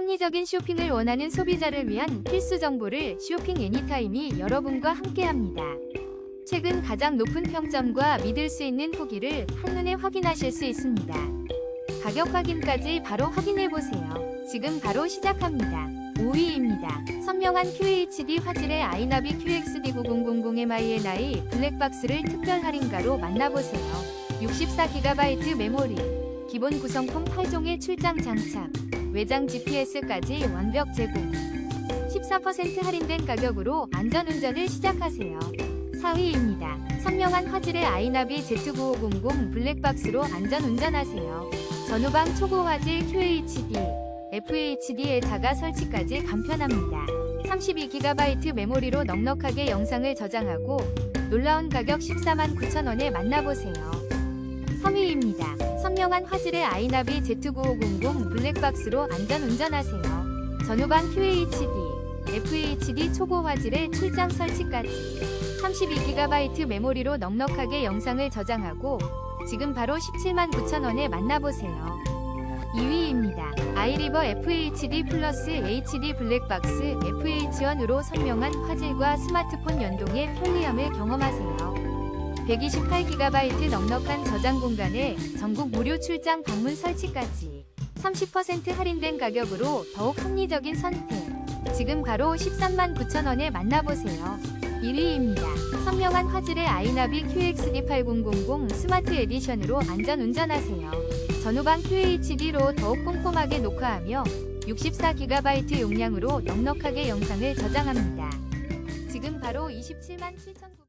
합리적인 쇼핑을 원하는 소비자를 위한 필수 정보를 쇼핑 애니타임이 여러분과 함께합니다. 최근 가장 높은 평점과 믿을 수 있는 후기를 한눈에 확인하실 수 있습니다. 가격 확인까지 바로 확인해 보세요. 지금 바로 시작합니다. 5위입니다. 선명한 QHD 화질의 아이나비 QXD9000MINI 블랙박스를 특별 할인가로 만나보세요. 64GB 메모리, 기본 구성품 8종의 출장 장착, 외장 GPS까지 완벽 제공. 14% 할인된 가격으로 안전운전을 시작하세요. 4위입니다. 선명한 화질의 아이나비 Z9500 블랙박스로 안전운전하세요. 전후방 초고 화질 QHD, FHD의 자가 설치까지 간편합니다. 32GB 메모리로 넉넉하게 영상을 저장하고 놀라운 가격 14만 9천원에 만나보세요. 3위입니다. 선명한 화질의 아이나비 Z9500 블랙박스로 안전운전하세요. 전후방 QHD, FHD 초고 화질의 출장 설치까지 32GB 메모리로 넉넉하게 영상을 저장하고 지금 바로 17만 9천원에 만나보세요. 2위입니다. 아이리버 FHD 플러스 HD 블랙박스 FH1으로 선명한 화질과 스마트폰 연동의 편리함을 경험하세요. 128GB 넉넉한 저장 공간에 전국 무료 출장 방문 설치까지 30% 할인된 가격으로 더욱 합리적인 선택. 지금 바로 13만 9천원에 만나보세요. 1위입니다. 선명한 화질의 아이나비 QXD8000 스마트 에디션으로 안전 운전하세요. 전후방 QHD로 더욱 꼼꼼하게 녹화하며 64GB 용량으로 넉넉하게 영상을 저장합니다. 지금 바로 27만 7천